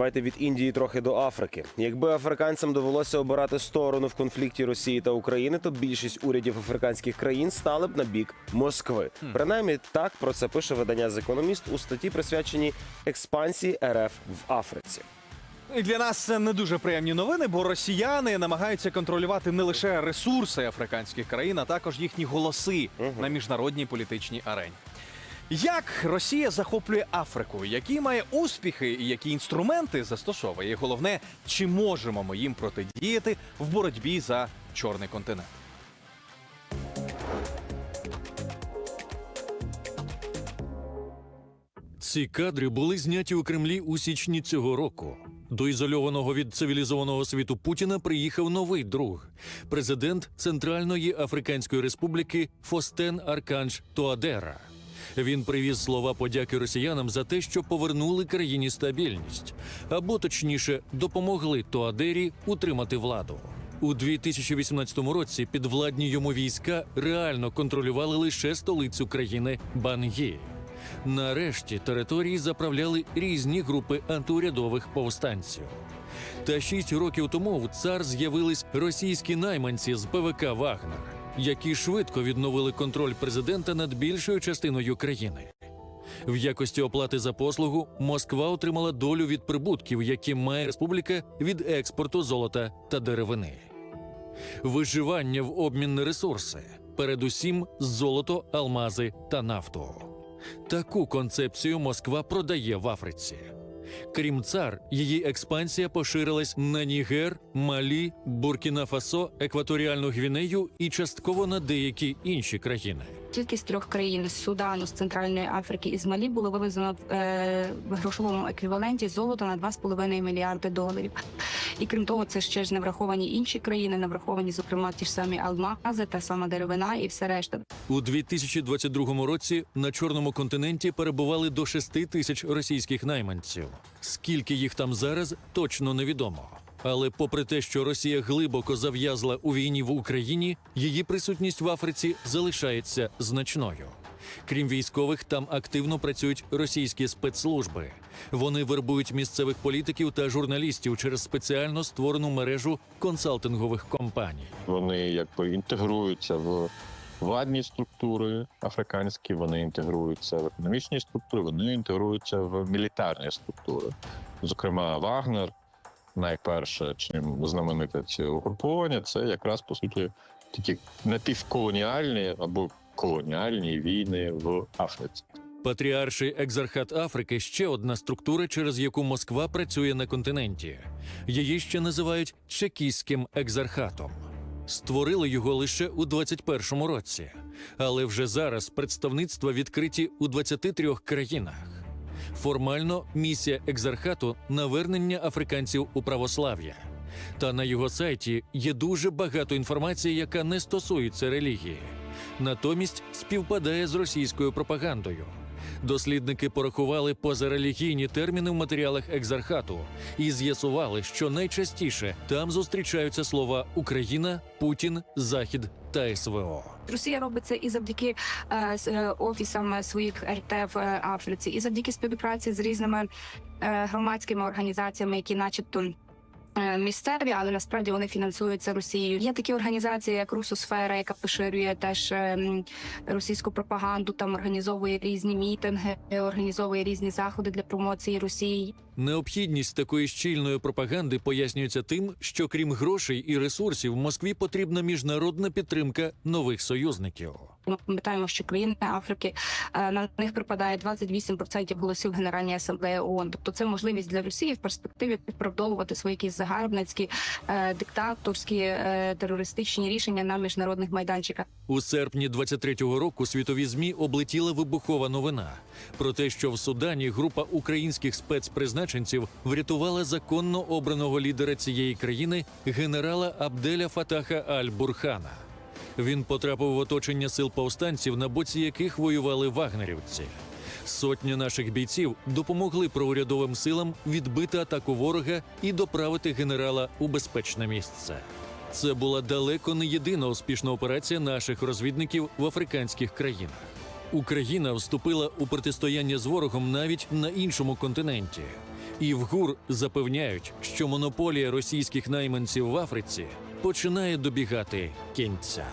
Давайте від Індії трохи до Африки. Якби африканцям довелося обирати сторону в конфлікті Росії та України, то більшість урядів африканських країн стали б на бік Москви. Принаймні так про це пише видання «The Economist» у статті, присвяченій експансії РФ в Африці. І Для нас це не дуже приємні новини, бо росіяни намагаються контролювати не лише ресурси африканських країн, а також їхні голоси на міжнародній політичній арені. Як Росія захоплює Африку? Які має успіхи і які інструменти застосовує? І головне, чи можемо ми їм протидіяти в боротьбі за чорний континент? Ці кадри були зняті у Кремлі у січні цього року. До ізольованого від цивілізованого світу Путіна приїхав новий друг, президент Центральної Африканської Республіки Фостен Арканж Туадера. Він привіз слова подяки росіянам за те, що повернули країні стабільність, або точніше, допомогли Туадері утримати владу. У 2018 році підвладні йому війська реально контролювали лише столицю країни Бангі. Нарешті території заправляли різні групи антиурядових повстанців. Та шість років тому в цар з'явились російські найманці з ПВК Вагнер, які швидко відновили контроль президента над більшою частиною країни. В якості оплати за послугу Москва отримала долю від прибутків, які має республіка від експорту золота та деревини. Виживання в обмін на ресурси, передусім золото, алмази та нафту. Таку концепцію Москва продає в Африці. Крім цар, її експансія поширилась на Нігер, Малі, Буркіна-Фасо, Екваторіальну Гвінею і частково на деякі інші країни. Тільки з трьох країн з Судану, з Центральної Африки і з Малі було вивезено е, в грошовому еквіваленті золото на 2,5 мільярди доларів. І крім того, це ще ж не враховані інші країни, не враховані, зокрема, ті ж самі алмази, та сама деревина і все решта. У 2022 році на чорному континенті перебували до 6 тисяч російських найманців. Скільки їх там зараз, точно невідомо. Але попри те, що Росія глибоко зав'язла у війні в Україні, її присутність в Африці залишається значною. Крім військових, там активно працюють російські спецслужби. Вони вербують місцевих політиків та журналістів через спеціально створену мережу консалтингових компаній. Вони якби інтегруються в владні структури африканські, вони інтегруються в економічні структури, вони інтегруються в мілітарні структури. Зокрема, Вагнер, найперше, чим знамените ці угруповання, це якраз по суті такі напівколоніальні або колоніальні війни в Африці. Патріарший екзархат Африки ще одна структура, через яку Москва працює на континенті. Її ще називають чекістським екзархатом. Створили його лише у 21-му році, але вже зараз представництва відкриті у 23 країнах. Формально місія екзархату навернення африканців у православ'я. Та на його сайті є дуже багато інформації, яка не стосується релігії. Натомість співпадає з російською пропагандою. Дослідники порахували позарелігійні терміни в матеріалах екзархату і з'ясували, що найчастіше там зустрічаються слова Україна, Путін, Захід та СВО. Росія робить це і завдяки е, е, офісам своїх РТ в Африці, і завдяки співпраці з різними е, громадськими організаціями, які, начебто. Е, Місцеві, але насправді вони фінансуються Росією. Є такі організації, як Русосфера, яка поширює теж е, російську пропаганду, там організовує різні мітинги, організовує різні заходи для промоції Росії. Необхідність такої щільної пропаганди пояснюється тим, що крім грошей і ресурсів, Москві потрібна міжнародна підтримка нових союзників. Ми пам'ятаємо, що країни Африки е, на них припадає 28% голосів Генеральної асамблеї ООН. Тобто це можливість для Росії в перспективі підправдовувати свої якісь загарбницькі, е, диктаторські е, терористичні рішення на міжнародних майданчиках. У серпні 23-го року світові змі облетіла вибухова новина про те, що в Судані група українських спецпризначенців врятувала законно обраного лідера цієї країни генерала Абделя Фатаха Аль-Бурхана. Він потрапив в оточення сил повстанців, на боці яких воювали вагнерівці. Сотні наших бійців допомогли проурядовим силам відбити атаку ворога і доправити генерала у безпечне місце. Це була далеко не єдина успішна операція наших розвідників в африканських країнах. Україна вступила у протистояння з ворогом навіть на іншому континенті. І в ГУР запевняють, що монополія російських найманців в Африці починає добігати кінця.